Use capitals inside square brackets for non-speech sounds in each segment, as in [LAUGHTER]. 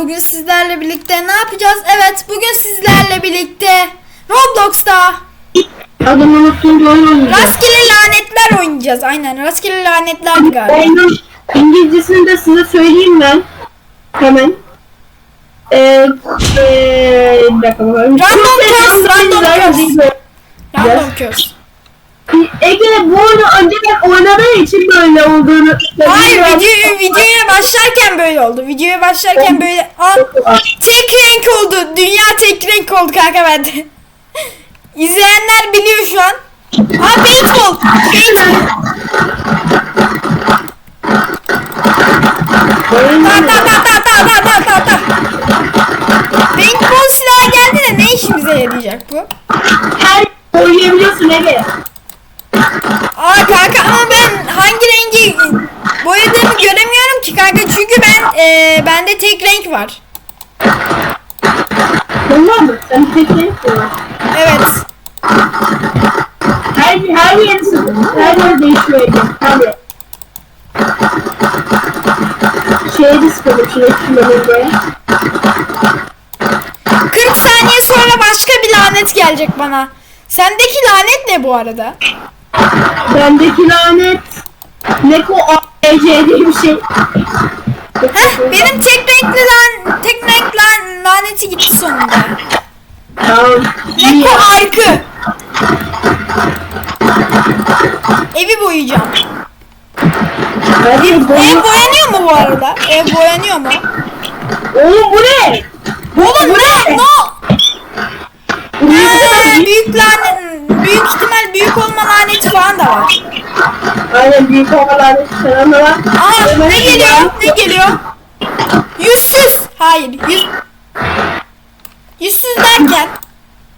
bugün sizlerle birlikte ne yapacağız? Evet bugün sizlerle birlikte Roblox'ta Adını unuttuğum oyun oynayacağız. rastgele lanetler oynayacağız. Aynen rastgele lanetlerdi galiba. Oyunun İngilizcesini de size söyleyeyim ben. Hemen. Ee, ee, bir dakika bakalım. Random curse, random curse. curse. Random curse. Ege bu oyunu önceden oynadığı için böyle olduğunu Hayır video, videoya başlarken böyle oldu. Videoya başlarken böyle Aa, tek renk oldu. Dünya tek renk oldu kanka bende. [LAUGHS] İzleyenler biliyor şu an. Aa paintball. Paintball. Ta ta ta ta ta ta ta ta ta. Paintball silahı geldi de ne işimize yarayacak bu? Her oynayabiliyorsun Ege. Aa kanka ama ben hangi rengi boyadığımı göremiyorum ki kanka çünkü ben e, bende tek renk var. Tamam mı? Sen tek renk mi var? Evet. Her, her yeri sıfır. Her yer değişiyor Ege. Hadi. Şeye de Ege. 40 saniye sonra başka bir lanet gelecek bana. Sendeki lanet ne bu arada? Bendeki lanet Neko AC diye bir şey. Heh, benim tek renkli lan tek renk lan, laneti gitti sonunda. Neko arkı. Evi boyayacağım. Ev boyanıyor mu bu arada? Ev boyanıyor mu? Oğlum bu ne? Oğlum ne? No. Ee, büyük lanet, büyük ihtimal büyük olma laneti falan da var. Aynen büyük olma lanet falan da var. Aa ne geliyor? Ne geliyor? Yüzsüz. Hayır yüz. Yüzsüz derken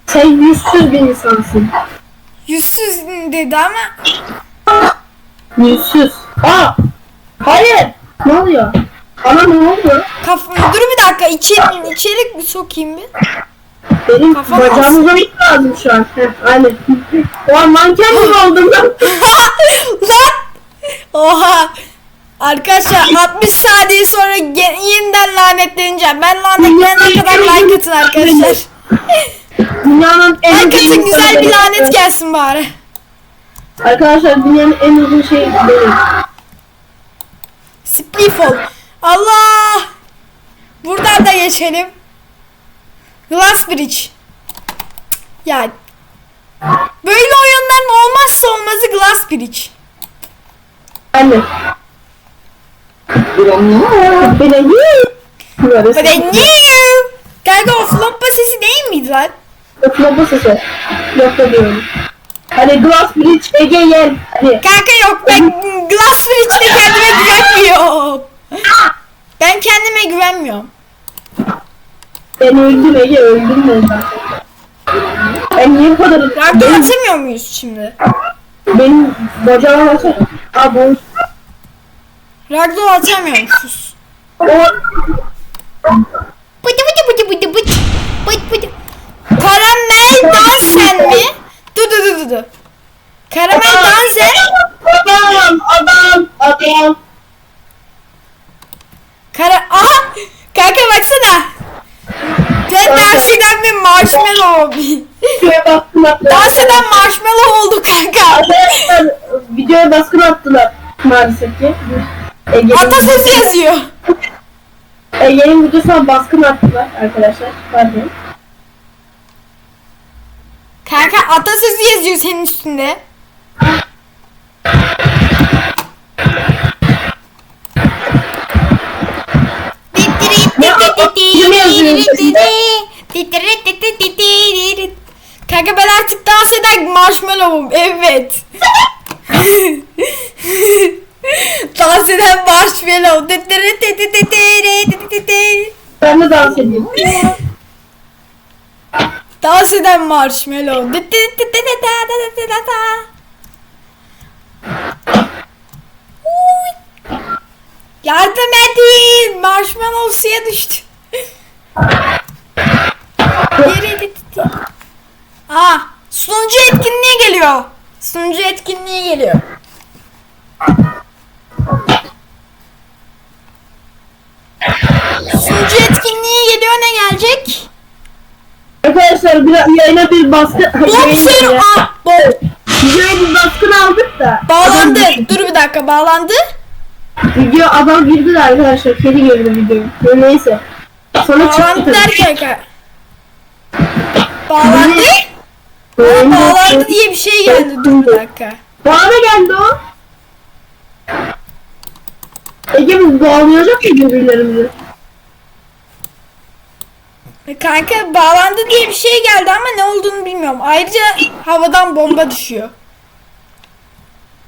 Sen yüzsüz bir insansın. yüzsüz dedi ama Yüzsüz. Aa! Hayır! Ne oluyor? Ana ne oldu? kaf dur bir dakika içeri içeri sokayım bir. Benim Kafam bacağım uzamak lazım şu an. Heh, aynen. O an manken gibi oldum lan. [LAUGHS] Lan! Oha! Arkadaşlar 60 saniye sonra ge- yeniden lanetleneceğim. Ben lanetlenene kadar like atın arkadaşlar. [LAUGHS] Dünyanın en Like atın güzel bir lanet gelsin bari. Arkadaşlar dünyanın en uzun şeyi benim. Spliffle. Allah! Buradan da geçelim. Glass Bridge. Ya böyle oyunların olmazsa olmazı Glass Bridge. Anne. Knew. Kanka o floppa sesi değil miydi lan? Yoklama sesi. Yokla diyorum. Hadi Glass Bridge Ege gel. Hadi. Kanka yok ben Glass Bridge'de kendime güvenmiyorum. Ben kendime güvenmiyorum. Ben öldüm Ege öldüm ben zaten. Ben niye bu kadar... Rakı Benim, atamıyor muyuz şimdi? benim bacağıma baksana. Aa bu... Ragdoll atamıyormuşuz. O... Bıdı bıdı bıdı bıdı bıdı. Bıdı bıdı. Karamel dansen mi? Dur dur dur dur. Karamel dansen. Adam! Adam! Adam! Kara... Aha! Kanka baksana. Ben dans eden bir marshmallow. Şuraya baskın attılar. dans eden marshmallow oldu kanka. Arkadaşlar videoya baskın attılar maalesef ki. Ege'nin Atasözü yazıyor. Ege'nin videosuna baskın attılar arkadaşlar. Pardon. Kanka atasözü yazıyor senin üstünde. Kanka ben artık dans eden marshmallow'um. Evet. dans eden marshmallow. Ben de dans edeyim. Dans eden marshmallow. Yardım edin. Marshmallow suya düştü. Yere gitti. Aa, sunucu etkinliğe geliyor. Sunucu etkinliğe geliyor. Sunucu etkinliğe video ne gelecek? Arkadaşlar bir yayına bir baskı... Boxer a bo- Videoya bir baskın aldık da. bağlandı. Adam- Dur bir dakika bağlandı. Video adam girdi de arkadaşlar. Kedi girdi videoya. Neyse. Sonra Bağlandı derken Bağlandı. Yayında- Bağlandı diye bir şey geldi. Dur bir dakika. Bana da geldi o. Ege biz bağlayacak mı birbirlerimizi? Kanka bağlandı diye bir şey geldi ama ne olduğunu bilmiyorum. Ayrıca havadan bomba düşüyor.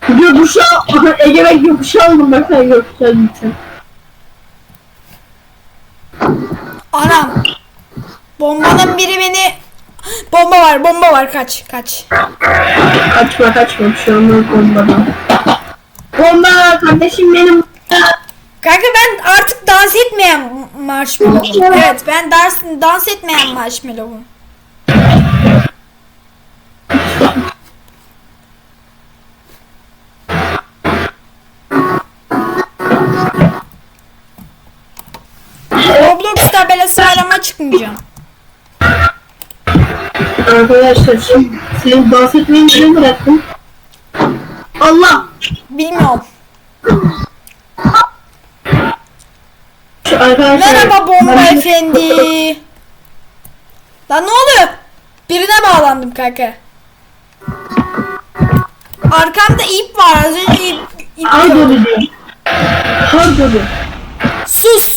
Gökkuşağı, Ege ben gökkuşağı aldım bak sen gökkuşağı gitsin. Anam. Bombanın biri beni... Bomba var bomba var kaç kaç. Kaçma kaçma bir şey olmaz bombadan. Bomba kardeşim benim. Kanka ben artık dans etmeyen marshmallow'um. Evet ben dans, dans etmeyen marshmallow'um. Roblox tabelası var ama çıkmayacağım. Arkadaşlar şimdi senin dans etmeyi neden bıraktın? Allah! Bilmiyorum. Şu arkadaşlar... Merhaba bomba Ben- efendi. Lan ne oluyor? Birine bağlandım kanka. Arkamda ip var. Az önce ip, ip Al gördüm. dolu diyor. Har dolu. Sus.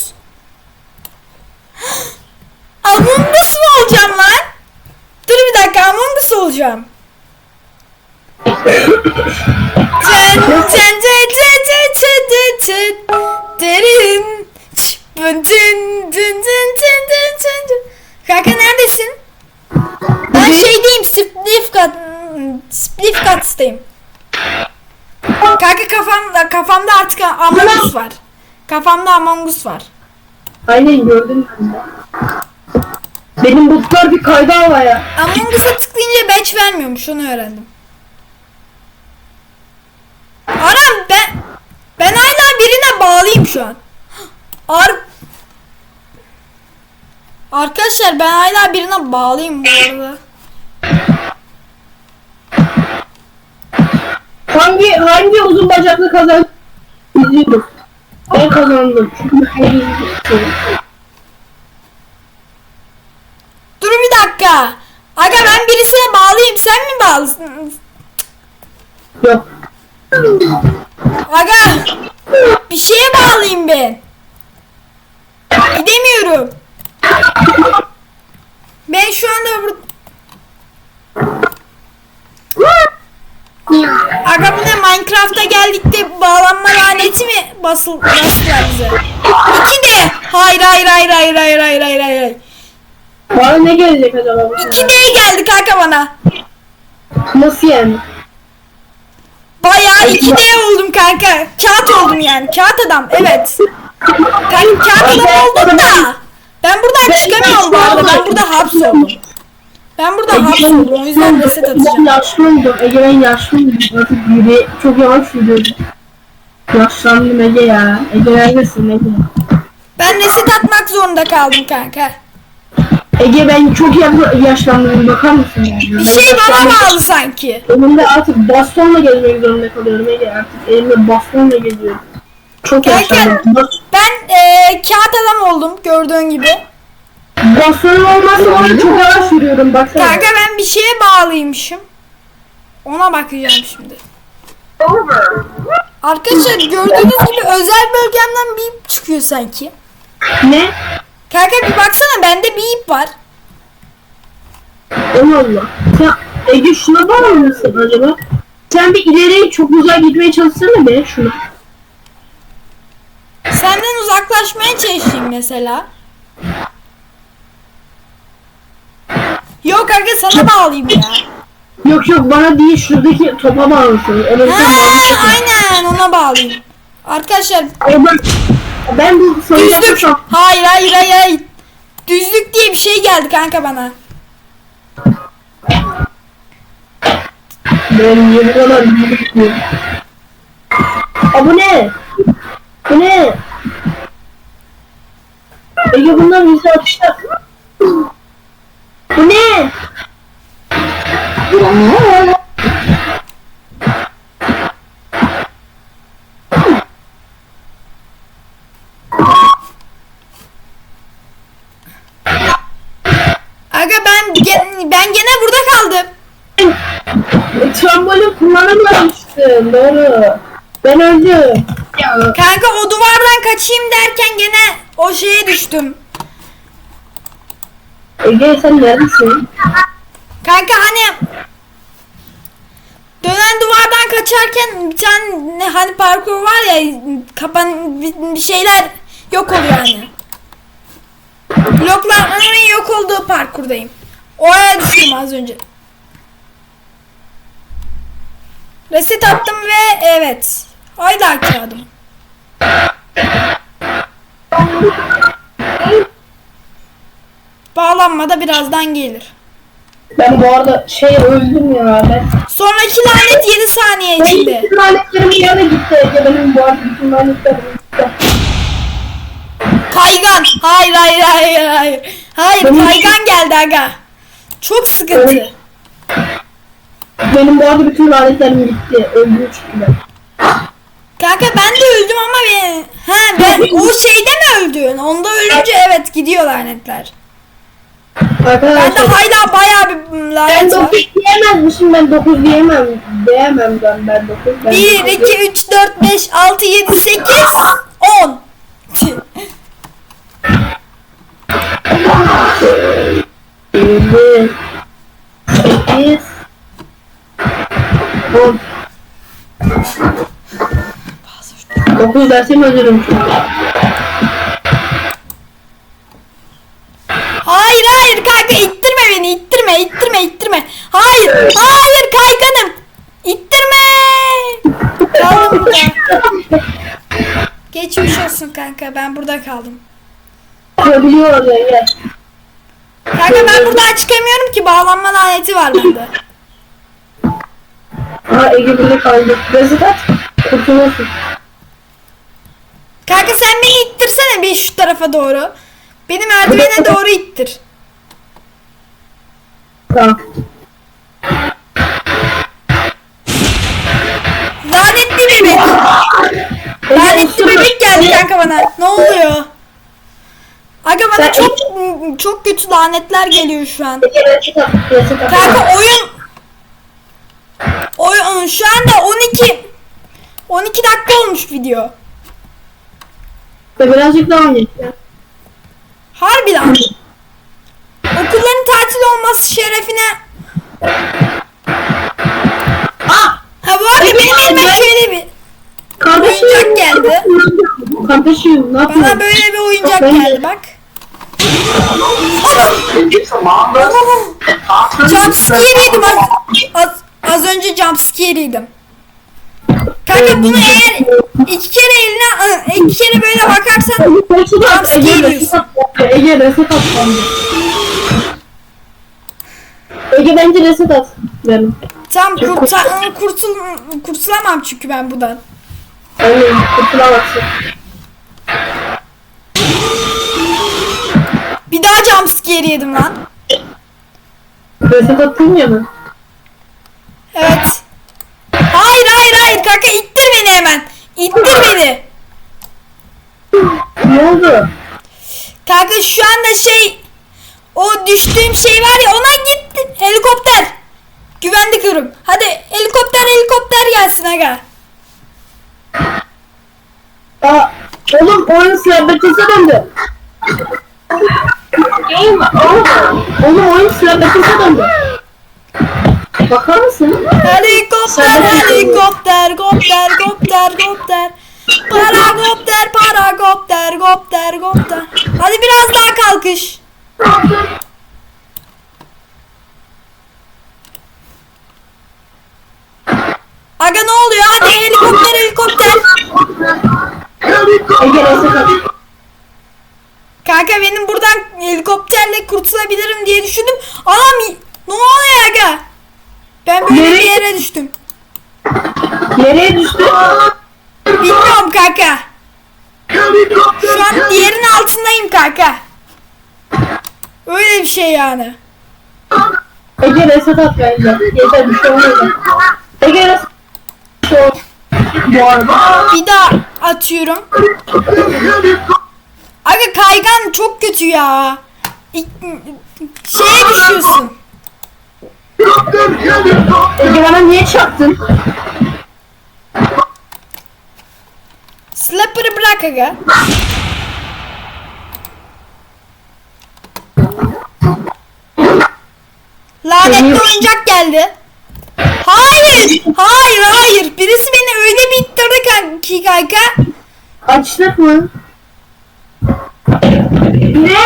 olacağım. Ten ten ten ten ten ten ten ten derin tın tın tın tın tın tın Kanka neredesin? Ben şeydeyim Splifkat Splifkat'tayım. Kanka kafamda kafamda artık Among Us var. Kafamda Among Us var. Aynen gördüm ben. Benim botlar bir kaydı havaya. Among Us'a tıklayınca badge vermiyormuş onu öğrendim. Anam ben ben hala birine bağlıyım şu an. Ar Arkadaşlar ben hala birine bağlıyım bu arada. Hangi hangi uzun bacaklı kazan? İzliyorum. Ben kazandım. Çünkü ben izliyorum. Dur bir dakika. Aga ben birisine bağlıyım sen mi bağlısın? Yok. Aga bir şeye bağlıyım ben. Gidemiyorum. Ben şu anda bur- Aga bu ne Minecraft'a geldik de bağlanma laneti mi basıl bastılar bize? İki de. Hayır hayır hayır hayır hayır hayır hayır hayır. Bana ne gelecek acaba? bu İki sefer? de geldi kanka bana. Nasıl yani? Bayağı iki de oldum kanka. Kağıt oldum yani. Kağıt adam evet. Kanka kağıt adam oldum da. Ben buradan çıkamıyorum bu arada. Ben burada hapsoldum. Ben burada hapsoldum. O yüzden reset Ben atacağım. yaşlıydım. Ege ben yaşlıydım. Artık yürü çok yavaş yürüyorum. Yaşlandım Ege ya. Ege neredesin Ege? Ben reset atmak zorunda kaldım kanka. Ege ben çok ya- yaşlandım bakar mısın yani? Bir şey bana yaşlandım. bağlı sanki. Elimde artık bastonla gezmek zorunda kalıyorum Ege artık elimde bastonla geziyorum. Çok Kanka- yaşlandım. Ben eee kağıt adam oldum gördüğün gibi. bastonum olmazsa bana çok yavaş yürüyorum baksana. Kanka ben bir şeye bağlıymışım. Ona bakacağım şimdi. Arkadaşlar gördüğünüz gibi özel bölgemden bir çıkıyor sanki. Ne? Kanka bir baksana bende bir ip var. Allah Allah. Sen Ege şuna bağlı mısın acaba? Sen bir ileriye çok uzağa gitmeye çalışsana be şunu. Senden uzaklaşmaya çalışayım mesela. Yok kanka sana bağlayayım ya. Yok yok bana değil şuradaki topa bağlısın. Ha, aynen ona bağlayayım. Arkadaşlar Ben, ben bu sayı düzlük. yapırsam Hayır hayır hayır hayır. Düzlük diye bir şey geldi kanka bana. ben bu kadar gitmiyorum? Aa bu ne? Bu ne? Ege bunlar bizi atışlar. Bu ne? Aga ben ge- ben gene burada kaldım. E, Trambolin kullanamamıştım. Doğru. Ben öldüm. Ya. Kanka o duvardan kaçayım derken gene o şeye düştüm. Ege sen neredesin? Kanka hani dönen duvardan kaçarken bir tane hani parkur var ya kapan bir şeyler yok oluyor hani. Bloklar onun yok olduğu parkurdayım. Oraya düştüm az önce. Reset attım ve evet. Hala kağıdım. Bağlanma da birazdan gelir. Ben bu arada şey öldüm ya ben. Sonraki lanet 7 saniye içinde. bütün lanetlerim bir yana gitti Ege benim bu arada bütün lanetlerim gitti. Kaygan. Hayır hayır hayır hayır. Hayır kaygan geldi aga. Çok sıkıntı. Benim bu arada bütün lanetlerim gitti. Öldüm çünkü ben. Kanka ben de öldüm ama ben... Ha ben [LAUGHS] o şeyde mi öldün? Onda ölünce evet gidiyor lanetler. Bende Arkadaşlar hala bayağı bir ben lanet var. 9 diyemezmişim ben 9 diyemem. Diyemem ben ben 9. Ben 1, dokuz 2, 3, 4, 5, 6, 7, 8, 10. Yedi, sekiz, [LAUGHS] on. Dokuz dersem ölürüm çünkü. Hayır hayır kanka ittirme beni ittirme ittirme ittirme. Hayır hayır kayganım. İttirme. Kaldım burada. Geçmiş olsun kanka ben burada kaldım. Biliyor ya ya. Kanka ben buradan çıkamıyorum ki bağlanma laneti var bende. Ha Ege bile kaldı. Reset at. Kurtulursun. Kanka sen beni ittirsene bir şu tarafa doğru. Beni merdivene doğru ittir. Tamam. Lanetli bebek. Lanetli bebek geldi kanka bana. Ne oluyor? Aga bana çok çok kötü lanetler geliyor şu an. Kanka oyun oyun şu anda 12 12 dakika olmuş video. Ve birazcık daha oynayacağım. Harbi lan. Okulların tatil olması şerefine. Ah! Ha bu arada benim elime şöyle bir Kardeşim. Oyuncak geldi. Kardeşim ne yapıyorsun? bana böyle bir oyuncak Ben de- geldi bak. It's a long list. Jumpscare yedim az, az, az önce jumpscare yedim. Kanka bunu eğer iki kere eline iki kere böyle bakarsan Jumpscare. Ege reset at bence. Ege bence reset at. Benim. tam kurta, kurtul, kurtulamam çünkü ben buradan. Öyle kurtulamazsın. Bir daha jumpscare yedim lan. Reset attın ya mı? Evet. Hayır hayır hayır kanka ittir beni hemen. İttir beni. Ne oldu? Kanka şu anda şey o düştüğüm şey var ya ona gitti. Helikopter. Güvenlik ürüm. Hadi helikopter helikopter gelsin aga. Aa, oğlum oyun sırabekize döndü. Oğlum oyun sırabekize döndü. Bakar mısın? Helikopter helikopter kopter kopter kopter. Paragopter paragopter kopter kopter. Hadi biraz daha kalkış. Aga ne oluyor? Hadi helikopter helikopter. Kanka benim buradan helikopterle kurtulabilirim diye düşündüm. Anam bir yere düştüm. Nereye düştü? Bilmiyorum kanka. Şu an yerin altındayım kanka. Öyle bir şey yani. Ege reset at bence. Yeter bir şey olmadı. Ege reset bir daha atıyorum. Aga kaygan çok kötü ya. Şeye düşüyorsun. Ege bana niye çarptın? Slapper'ı bırak aga. Lanetli oyuncak geldi. Hayır. Hayır hayır. Birisi beni öyle bir ittirdi kanki kanka. Açtık mı? Ne?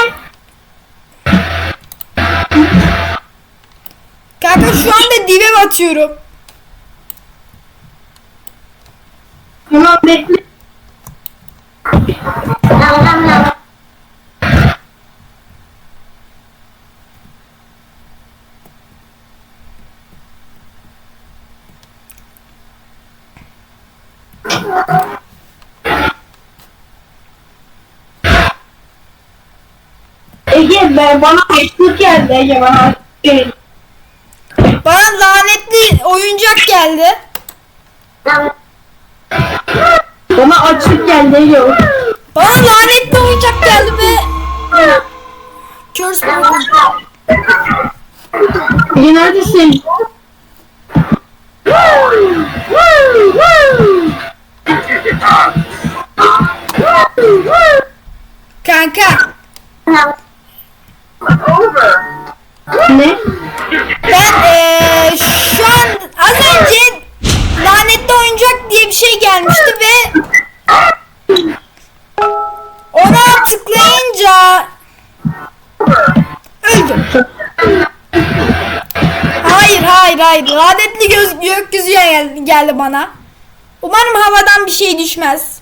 Kanka şu anda dibe batıyorum. Tamam bekle. Ege ben bana açlık geldi Ege bana açlık geldi. Oyuncak geldi. Bana açlık geldi Ege. Bana lanetli oyuncak geldi ve Curse buldum. Ege neredesin? Kanka Ne? ben eee, şu an az önce lanetli oyuncak diye bir şey gelmişti ve ona tıklayınca öldüm. Hayır hayır hayır lanetli göz gökyüzüye geldi, geldi bana. Umarım havadan bir şey düşmez.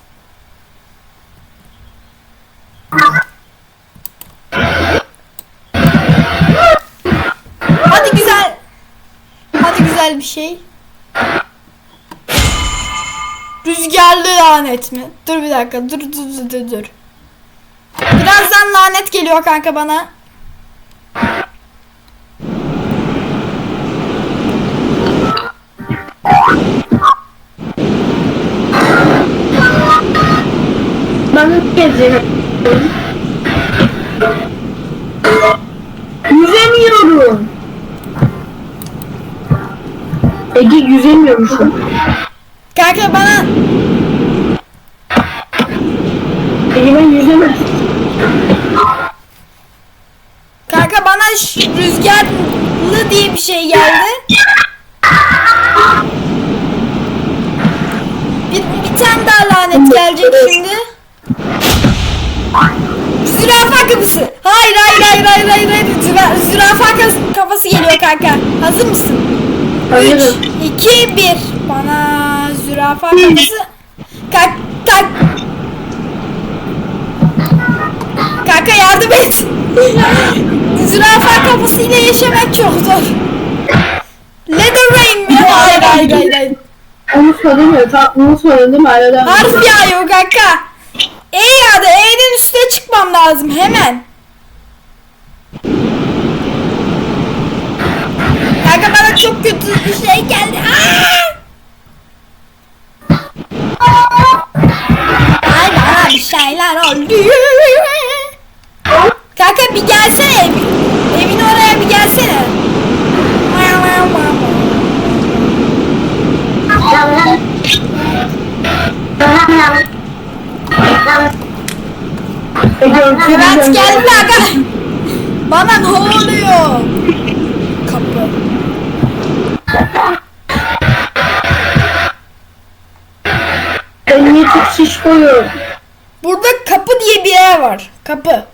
Güzel bir şey. Rüzgarlı lanet mi? Dur bir dakika. Dur dur dur dur. Birazdan lanet geliyor kanka bana. Ege yüzemiyormuşum. Kanka bana Ege ben yüzemiyorum. kanka bana ş- rüzgarlı diye bir şey geldi. Bir, bir tane daha lanet gelecek şimdi. Zürafa kafası. Hayır hayır hayır hayır hayır. hayır. Züra- zürafa kas- kafası geliyor kanka. Hazır mısın? 3, Hazırım. 2, 1. Bana zürafa kafası. Kalk, kalk. Kanka yardım et. [LAUGHS] zürafa kafasıyla yaşamak çok zor. Leather Rain mi? Hayır hayır hayır. hayır. Unutmadın mı? Tam değil mi? Arada. Harf yağıyor kanka. E yağdı. E'nin üstüne çıkmam lazım hemen. Kanka bana çok kötü bir şey geldi. Ay bana bir şeyler oldu. Kanka bir gelsene. Evin, evin oraya bir gelsene. Bilmiyorum. geldi kanka. Bana ne oluyor? Koyuyorum? Burada kapı diye bir yer var. Kapı.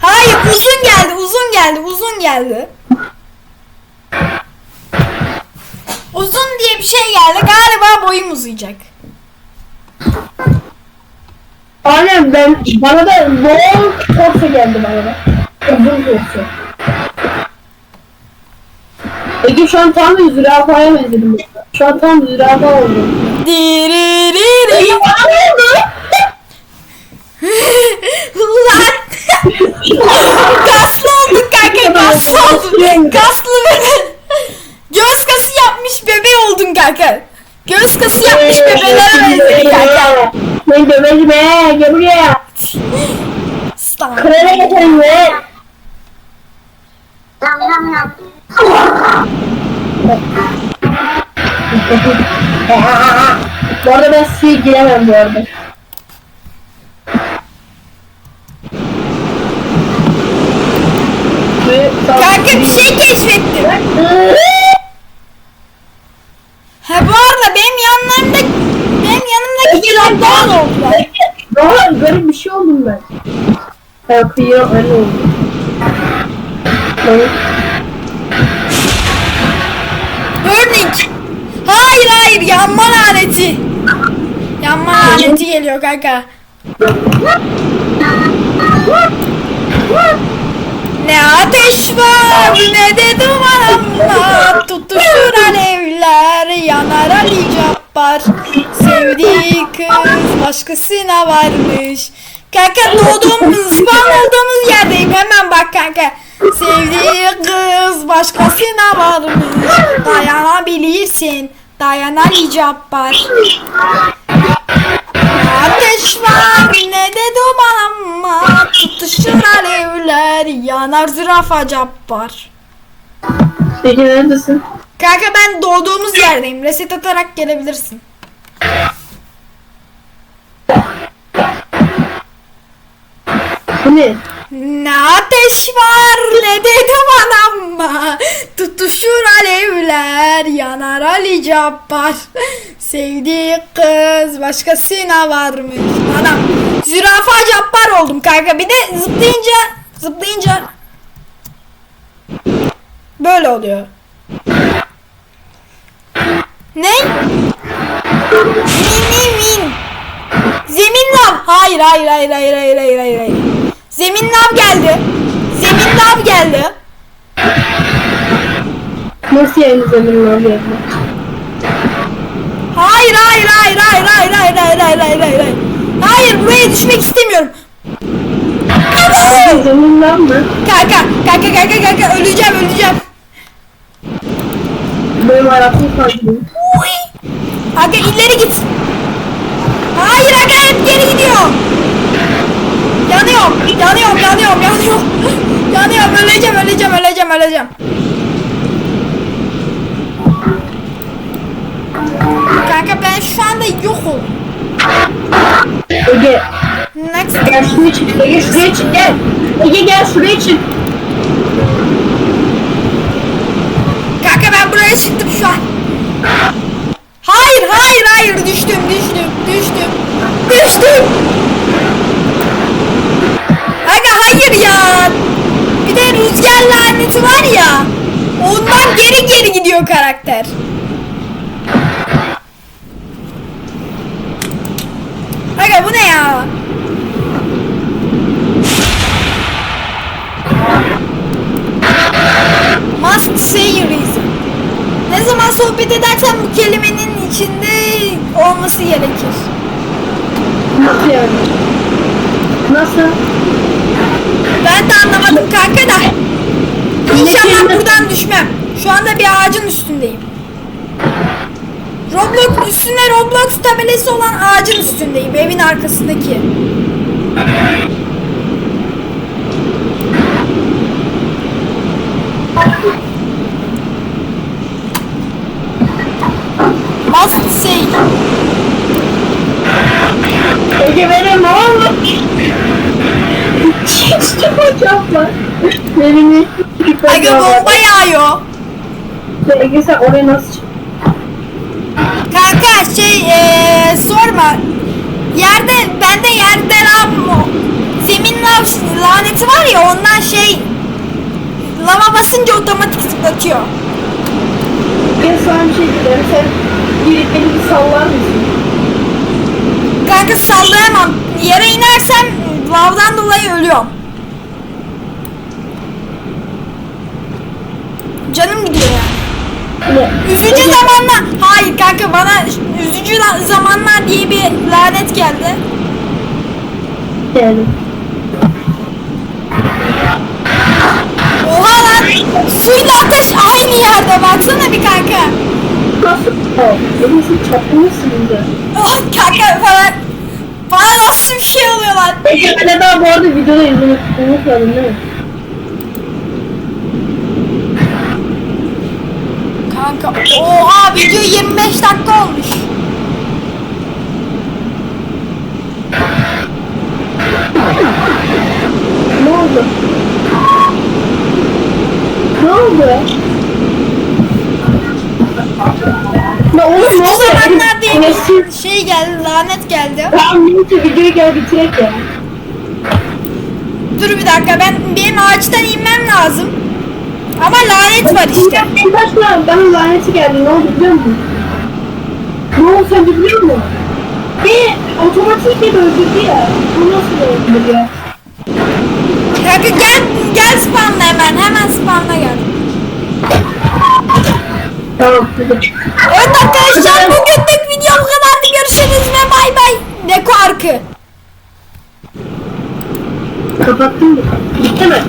Hayır uzun geldi uzun geldi uzun geldi. Uzun diye bir şey geldi. Galiba boyum uzayacak. Aynen ben bana da long torso geldi bana da. Uzun torso. Ege şu an tam bir zürafaya benzedim. Şu an tam zürafa oldu. Diririri. Bana ne oldu? Ulan. kaslı olduk kanka kaslı oldun. Kaslı bebe. Göz kası yapmış bebe oldun kanka. Göz kası yapmış ee, bebelere benzedin kanka. Ne bebeci be gel buraya. Stan. Krala getirin be. Nam nam nam bu arada ben suya giremem bu arada. Kanka bir şey keşfettim. Ha bu arada benim yanlarımda benim yanımdaki oldular. Daha garip bir şey oldum ben. Ha kıyıyor öyle oldu. Örnek. Hayır hayır yanma laneti. Yanma laneti geliyor kanka. Ne ateş var ne de duman tutuşur alevler yanar Ali Cabbar. Sevdiği kız başkasına varmış. Kanka doğduğumuz spawn olduğumuz yerdeyim. Hemen bak kanka. Sevdiği kız başkasına varmış. Dayanabilirsin dayan Ali Cabbar Ateş var ne de duman ama tutuşur alevler yanar zürafa cabbar. Peki neredesin? Kanka ben doğduğumuz yerdeyim. Reset atarak gelebilirsin. Bu ne? Ne ateş var ne de duman ama tutuşur alevler yanar Ali Cabbar. Sevdiği kız başkasına varmış. Anam zürafa Cabbar oldum kanka. Bir de zıplayınca zıplayınca böyle oluyor. Ne? Min min min. Zemin lav. Hayır hayır hayır hayır hayır hayır hayır. Zemin lav geldi. Zemin lav geldi. Nasıl yani zemin var bir Hayır hayır hayır hayır hayır hayır hayır hayır hayır hayır hayır. Hayır buraya düşmek istemiyorum. Abi zemin var mı? Kanka kanka kanka kanka öleceğim öleceğim. Benim hayatım kaldı. Aga ileri git. Hayır aga hep geri gidiyor. Yanıyorum, yanıyorum, yanıyorum, yanıyorum. yanıyorum, öleceğim, öleceğim, öleceğim, öleceğim. Kanka ben şu anda yok oldum. Ege Next. gel şuraya çık. Ege şuraya çık gel. Ege gel şuraya çık. Kanka ben buraya çıktım şu an. Hayır, hayır, hayır. Düştüm, düştüm, düştüm. Düştüm. Hayır ya. Bir de rüzgar laneti var ya. Ondan geri geri gidiyor karakter. Aga bu ne ya? Must say your reason. Ne zaman sohbet edersen bu kelimenin içinde olması gerekir. Nasıl yani? Nasıl? Ben de anlamadım kanka da. İnşallah buradan düşmem. Şu anda bir ağacın üstündeyim. Roblox üstünde Roblox tabelası olan ağacın üstündeyim. Evin arkasındaki. Must say. Ege benim ne oldu? Hocam var. Benim hiç Aga bomba yağıyor. Ege sen oraya nasıl? Kanka şey eee, sorma. Yerde bende yerde lav zemin lav laneti var ya ondan şey lava basınca otomatik zıplatıyor. Ben sana bir şey diyeceğim. Sen bir beni bir sallar mısın? Kanka sallayamam. Yere inersem lavdan dolayı ölüyorum. Canım gidiyor yani. Üzücü zamanlar. Hayır kanka bana üzücü la- zamanlar diye bir lanet geldi. Yani. Oha lan. Suyla ateş aynı yerde baksana bir kanka. Nasıl? Elinizin çarpılmışsın burada. Oh, kanka falan. Bana nasıl bir şey oluyor lan? Peki ben daha bu arada videoda izlemek unutmadım değil mi? Kanka oha video 25 dakika olmuş. Ne oldu? Ne oldu? Ya oğlum Bu oldu? zamanlarda Enes- şey geldi lanet geldi. Tamam neyse videoyu gel bitirek ya. Dur bir dakika ben benim ağaçtan inmem lazım. Ama lanet var işte. En başta bana laneti geldi. Ne oldu biliyor musun? Ne oldu sen biliyor musun? Bir otomatikle öldürdü ya. Bu nasıl öldürdü ya? Kanka gel gel spawnla hemen hemen spawnla gel. Tamam. Evet arkadaşlar bugünlük video bu kadardı. Görüşürüz ve bay bay. Neko arkı. Kapattın mı? Bitti mi?